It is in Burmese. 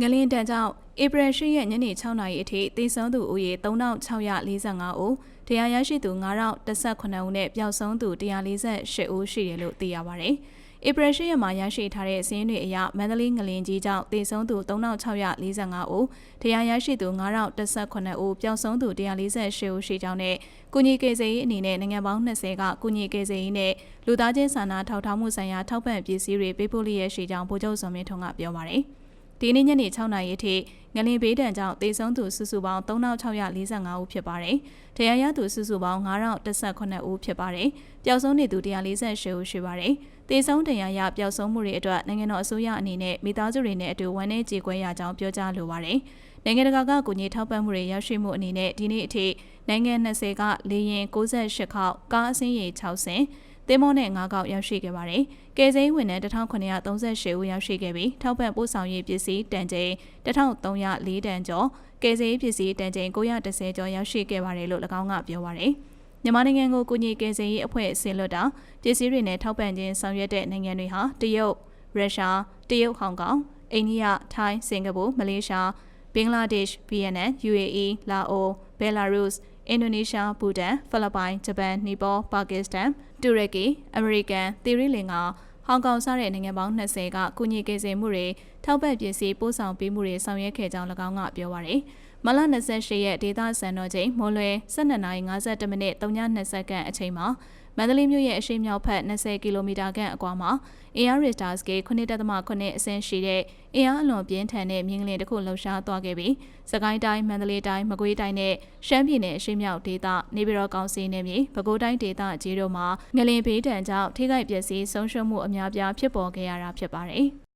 ငလင်းတန်ကြောင့်ဧပြီ၈ရက်ညနေ6နာရီအထိသေဆုံးသူဦးရေ3645ဦးတရားရရှိသူ9018ဦးနဲ့ပျောက်ဆုံးသူ148ဦးရှိတယ်လို့သိရပါဗျ။ဧပြီ၈ရက်မှာရရှိထားတဲ့စာရင်းတွေအရမန္တလေးငလင်းကြီးကြောင့်သေဆုံးသူ3645ဦးတရားရရှိသူ9018ဦးပျောက်ဆုံးသူ148ဦးရှိကြောင်းနဲ့ကုညီကေစေးအနေနဲ့နိုင်ငံပေါင်း20ကကုညီကေစေးနဲ့လူသားချင်းစာနာထောက်ထားမှုဆိုင်ရာထောက်ပံ့ပစ္စည်းတွေပေးပို့လျက်ရှိကြောင်းဗိုလ်ချုပ်စောမင်းထွန်းကပြောပါတယ်။ ဒီနေ့ညနေ6နာရီအထိငလင်ဘေးဒဏ်ကြောင့်သေဆုံးသူစုစုပေါင်း3645ဦးဖြစ်ပါတယ်။တရားရသူစုစုပေါင်း9018ဦးဖြစ်ပါတယ်။ပျောက်ဆုံးနေသူ148ဦးရှိပါတယ်။သေဆုံးတရားရပျောက်ဆုံးမှုတွေအတွက်နိုင်ငံတော်အစိုးရအနေနဲ့မိသားစုတွေနဲ့အတူဝန်내ကြေကွဲရကြောင်းပြောကြားလိုပါတယ်။နိုင်ငံတကာကကူညီထောက်ပံ့မှုတွေရရှိမှုအနေနဲ့ဒီနေ့အထိနိုင်ငံ20ကလေရင်68ခေါက်ကားအစင်းရေ6ဆင်း သင်းမောနဲ့၅កောက်ရောက်ရှိခဲ့ပါတယ်။ကယ်ဆယ်ရေးဝန်ထမ်း1938ဦးရောက်ရှိခဲ့ပြီးထောက်ပံ့ပို့ဆောင်ရေးပစ္စည်းတန်ချိန်1304တန်ကျော်ကယ်ဆယ်ရေးပစ္စည်းတန်ချိန်910ကျော်ရောက်ရှိခဲ့ပါတယ်လို့၎င်းကပြောပါရယ်။မြန်မာနိုင်ငံကိုကုညီကယ်ဆယ်ရေးအဖွဲ့ဆင်လွတ်တာပစ္စည်းတွေနဲ့ထောက်ပံ့ခြင်းဆောင်ရွက်တဲ့နိုင်ငံတွေဟာတရုတ်၊ရုရှား၊တရုတ်ဟောင်ကောင်၊အိန္ဒိယ၊ထိုင်း၊စင်ကာပူ၊မလေးရှားဘင်္ဂလားဒေ့ရှ်၊ဗီယက်နမ်၊ယူအေအီ၊လာအို၊ဘယ်လာရုစ်၊ အင်ဒိုနီးရှား၊ဘူတန်၊ဖိလစ်ပိုင်၊ဂျပန်၊နီပေါ၊ပါကစ္စတန်၊တူရကီ၊အမေရိကန်၊သီရိလင်္ကာဟောင်ကောင်စတဲ့နိုင်ငံပေါင်း20ကကုညီကေစင်မှုတွေထောက်ပံ့ပစ္စည်းပို့ဆောင်ပေးမှုတွေဆောင်ရွက်ခဲ့ကြောင်း၎င်းကပြောပါရယ် မလ28ရက်ဒေသစံတော်ချိန်မွန်လွယ်12:52မိနစ်3:20စက္ကန့်အချိန်မှာမန္တလေးမြို့ရဲ့အရှိမြောက်ဘက်20ကီလိုမီတာခန့်အကွာမှာအင်အားရစ်တာစကေ9.9အဆင့်ရှိတဲ့အင်အားအလွန်ပြင်းထန်တဲ့မြင်းကလေးတစ်ခုလှုပ်ရှားသွားခဲ့ပြီးစကိုင်းတိုင်းမန္တလေးတိုင်းမကွေးတိုင်းနဲ့ရှမ်းပြည်နယ်အရှိမြောက်ဒေသနေပြည်တော်ကောင်စီနယ်မြေပဲခူးတိုင်းဒေသကြီးတို့မှာငလင်ဘေးတံကြောင့်ထိခိုက်ပျက်စီးဆုံးရှုံးမှုအများပြားဖြစ်ပေါ်ခဲ့ရတာဖြစ်ပါတယ်။